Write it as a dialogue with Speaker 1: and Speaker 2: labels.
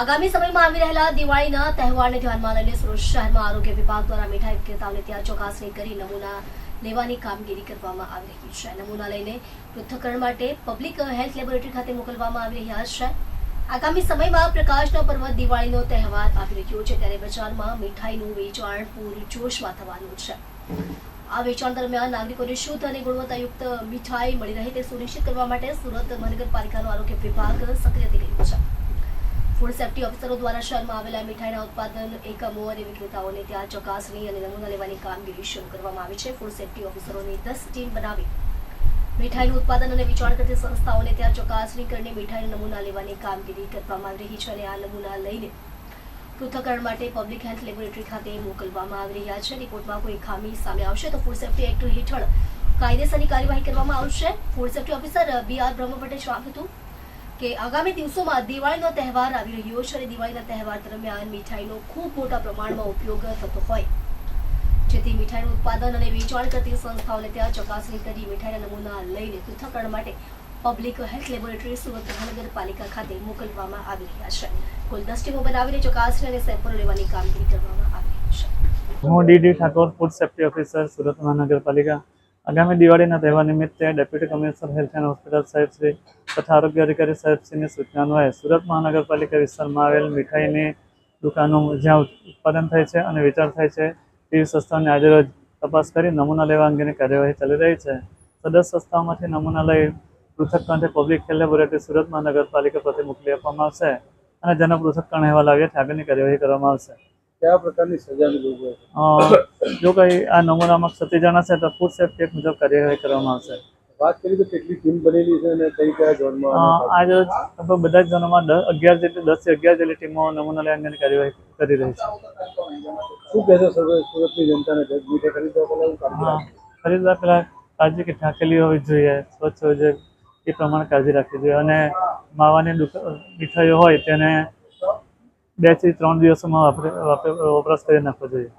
Speaker 1: આગામી સમયમાં આવી રહેલા દિવાળીના તહેવારને ધ્યાનમાં લઈને સુરત શહેરમાં આરોગ્ય વિભાગ દ્વારા મીઠાઈ વિક્રેતાઓને ત્યાં ચકાસણી કરી નમૂના લેવાની કામગીરી કરવામાં આવી રહી છે. નમૂના લઈને પૃથ્થકરણ માટે પબ્લિક હેલ્થ લેબોરેટરી ખાતે મોકલવામાં આવી રહ્યા છે. આગામી સમયમાં પ્રકાશનો પર્વ દિવાળીનો તહેવાર આવી રહ્યો છે ત્યારે બજારમાં મીઠાઈનું વેચાણ પૂરજોશમાં થવાનું છે. આ વેચાણ દરમિયાન નાગરિકોને શુદ્ધ અને ગુણવત્તાયુક્ત મીઠાઈ મળી રહે તે સુનિશ્ચિત કરવા માટે સુરત મહાનગરપાલિકાનો આરોગ્ય વિભાગ સક્રિય થઈ ગયું છે. ફૂડ સેફ્ટી ઓફિસરો દ્વારા શહેરમાં આવેલા મીઠાઈના ઉત્પાદન, એકમો અને વિક્રેતાઓને ત્યાં ચકાસણી અને નમૂના લેવાની કામગીરી શરૂ કરવામાં આવી છે. ફૂડ સેફ્ટી ઓફિસરોની દસ ટીમ બનાવી મીઠાઈનું ઉત્પાદન અને વેચાણ કરતી સંસ્થાઓને ત્યાં ચકાસણી કરીને મીઠાઈના નમૂના લેવાની કામગીરી કરવામાં આવી રહી છે અને આ નમૂના લઈને પૃથ્થકરણ માટે પબ્લિક હેલ્થ લેબોરેટરી ખાતે મોકલવામાં આવી રહ્યા છે. રિપોર્ટમાં કોઈ ખામી સામે આવશે તો ફૂડ સેફ્ટી એક્ટ હેઠળ કાયદેસરની કાર્યવાહી કરવામાં આવશે. Food safety officer B R બ્રહ્મભટ્ટે જણાવ્યું હતું. કે આગામી દિવસોમાં દિવાળીનો તહેવાર આવી રહ્યો છે અને દિવાળીના તહેવાર દરમિયાન મીઠાઈનો ખૂબ મોટા પ્રમાણમાં ઉપયોગ થતો હોય. જેથી મીઠાઈનું ઉત્પાદન અને વેચાણ કરતી સંસ્થાઓને ત્યાં ચકાસણી કરી મીઠાઈના નમૂના લઈને પૃથ્થકરણ માટે પબ્લિક હેલ્થ લેબોરેટરી સુરત મહાનગરપાલિકા ખાતે મોકલવામાં આવી રહ્યા છે. કુલ દસ ટીમો બનાવીને ચકાસણી અને સેમ્પલ લેવાની કામગીરી કરવામાં આવી રહી છે.
Speaker 2: હું D D Thakor food safety officer Surat મહાનગરપાલિકા. આગામી દિવાળીના તહેવાર નિમિત્તે deputy commissioner health and hospital સાહેબ શ્રી તથા આરોગ્ય અધિકારી સાહેબ શ્રીની સૂચના અન્વયે સુરત મહાનગરપાલિકા વિસ્તારમાં આવેલ મીઠાઈની દુકાનો જ્યાં ઉત્પાદન થાય છે અને વેચાણ થાય છે તેવી સંસ્થાઓની આજે રોજ તપાસ કરી નમૂના લેવા અંગેની કાર્યવાહી ચાલી રહી છે. સદર સંસ્થાઓમાંથી નમૂના લઈ પૃથક્કરણથી પબ્લિક હેલ્થ લેબોરેટરી સુરત મહાનગરપાલિકા પ્રતિ મોકલી આપવામાં આવશે અને જેનો પૃથક્કરણ અહેવાલ આવ્યા આગળની કાર્યવાહી કરવામાં આવશે.
Speaker 3: કયા પ્રકારની
Speaker 2: અ, જો કંઈ આ નમૂનામાં ક્ષતિ જણાશે તો ફૂડ સેફ્ટી એક્ટ મુજબ કાર્યવાહી કરવામાં આવશે.
Speaker 3: વાત કરી તો કેટલી ટીમ બનેલી છે અને કઈ કયા ઝોનમાં
Speaker 2: આજ લગભગ બધા જ ઝોનમાં અગિયાર જેટલી દસ અગિયાર જેટલી ટીમો નમૂના લઈ અંગેની કાર્યવાહી કરી રહી છે.
Speaker 3: શું કહેશો સુરતની જનતાને? ખરીદવા પહેલા કાળજી
Speaker 2: કે ઢાંકેલી હોવી જોઈએ સ્વચ્છ હોવી જોઈએ એ પ્રમાણે કાળજી રાખવી જોઈએ. અને માવાની મીઠાઈઓ હોય તેને બેથી ત્રણ દિવસોમાં વાપરી વપરાશ કરી નાખવો જોઈએ.